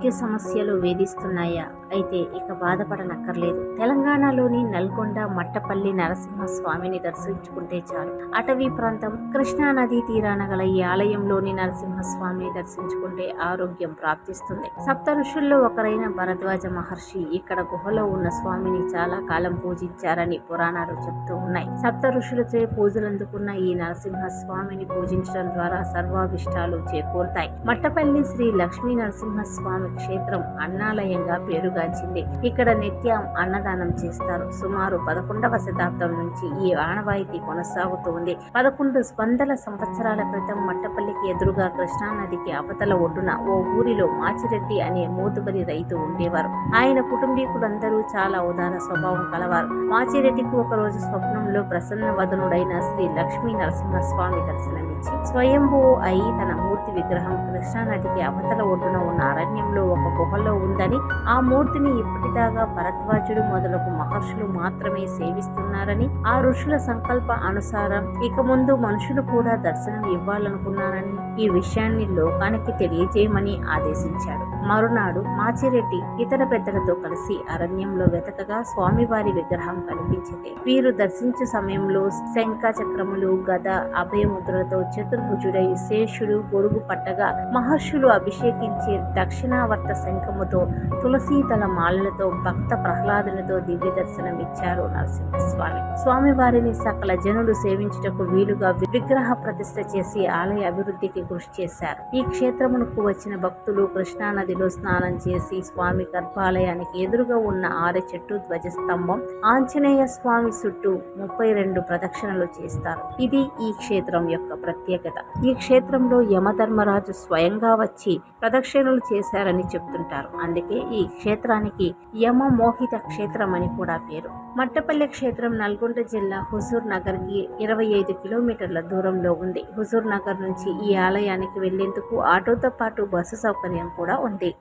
ఆరోగ్య సమస్యలు వేధిస్తున్నాయా? అయితే ఇక బాధపడనక్కర్లేదు. తెలంగాణలోని నల్గొండ మట్టపల్లి నరసింహస్వామిని దర్శించుకుంటే చాలు. అటవీ ప్రాంతం కృష్ణా నదీ తీరాన గల ఈ ఆలయంలోని నరసింహస్వామిని దర్శించుకుంటే ఆరోగ్యం ప్రాప్తిస్తుంది. సప్త ఋషుల్లో ఒకరైన భరద్వాజ మహర్షి ఇక్కడ గుహలో ఉన్న స్వామిని చాలా కాలం పూజించారని పురాణాలు చెప్తూ ఉన్నాయి. సప్త ఋషులచే పూజలందుకున్న ఈ నరసింహ స్వామిని పూజించడం ద్వారా సర్వాభిష్టాలు చేకూరుతాయి. మట్టపల్లి శ్రీ లక్ష్మీ నరసింహ స్వామి క్షేత్రం అన్నాలయంగా పేరుగాంచింది. ఇక్కడ నిత్యం అన్నదానం చేస్తారు. సుమారు పదకొండవ శతాబ్దం నుంచి ఈ ఆనవాయితీ కొనసాగుతూ ఉంది పదకొండు వందల సంవత్సరాల క్రితం మట్టపల్లికి ఎదురుగా కృష్ణానదికి అవతల ఒడ్డున ఓ ఊరిలో మాచిరెడ్డి అనే మోతుబరి రైతు ఉండేవారు. ఆయన కుటుంబీకులందరూ చాలా ఉదార స్వభావం కలవారు. మాచిరెడ్డికి ఒక రోజు స్వప్నంలో ప్రసన్న వదనుడైన శ్రీ లక్ష్మీ నరసింహస్వామి దర్శనమిచ్చి స్వయంభూ అయి తన మూర్తి విగ్రహం కృష్ణానదికి అవతల ఒడ్డున ఉన్న అరణ్యంలో ఒక గుహలో ఉందని ఆ మూర్తిని ఇప్పటిదాకా భరద్వాజుడు మొదలగు మహర్షులు మాత్రమే సేవిస్తున్నారని ఆ ఋషుల సంకల్ప అనుసారం ఇక ముందు మనుషులు కూడా దర్శనం ఇవ్వాలనుకున్నారని ఈ విషయాన్ని లోకానికి తెలియజేయమని ఆదేశించాడు. మరునాడు మాచిరెడ్డి ఇతర పెద్దలతో కలిసి అరణ్యంలో వెతకగా స్వామివారి విగ్రహం కనిపించింది. వీరు దర్శించే సమయంలో శంఖ చక్రములు గద అభయముద్రలతో చతుర్భుజుడై శేషుడు గొడుగు పట్టగా మహర్షులు అభిషేకించే దక్షిణావర్త శంఖముతో తులసీతల మాలలతో భక్త ప్రహ్లాదులతో దివ్య దర్శనం ఇచ్చారు నరసింహస్వామి. స్వామివారిని సకల జనులు సేవించుటకు వీలుగా విగ్రహ ప్రతిష్ఠ చేసి ఆలయ అభివృద్ధికి కృషి చేశారు. ఈ క్షేత్రమునకు వచ్చిన భక్తులు కృష్ణా నదిలో స్నానం చేసి స్వామి గర్భాలయానికి ఎదురుగా ఉన్న ఆరె చెట్టు ధ్వజస్తంభం ఆంజనేయ స్వామి చుట్టూ ముప్పై రెండు ప్రదక్షిణలు చేస్తారు. ఇది ఈ క్షేత్రం యొక్క ప్రత్యేకత. ఈ క్షేత్రంలో యమధర్మరాజు స్వయంగా వచ్చి ప్రదక్షిణలు చేశారని చెప్తుంటారు. అందుకే ఈ క్షేత్రానికి యమ మోహిత క్షేత్రం అని కూడా పేరు. మట్టపల్లి క్షేత్రం నల్గొండ జిల్లా హుజూర్ నగర్కి ఇరవై ఐదు కిలోమీటర్ల దూరంలో ఉంది. హుజూర్ నగర్ నుంచి ఈ ఆలయానికి వెళ్ళేందుకు ఆటోతో పాటు బస్సు సౌకర్యం కూడా ఉంది.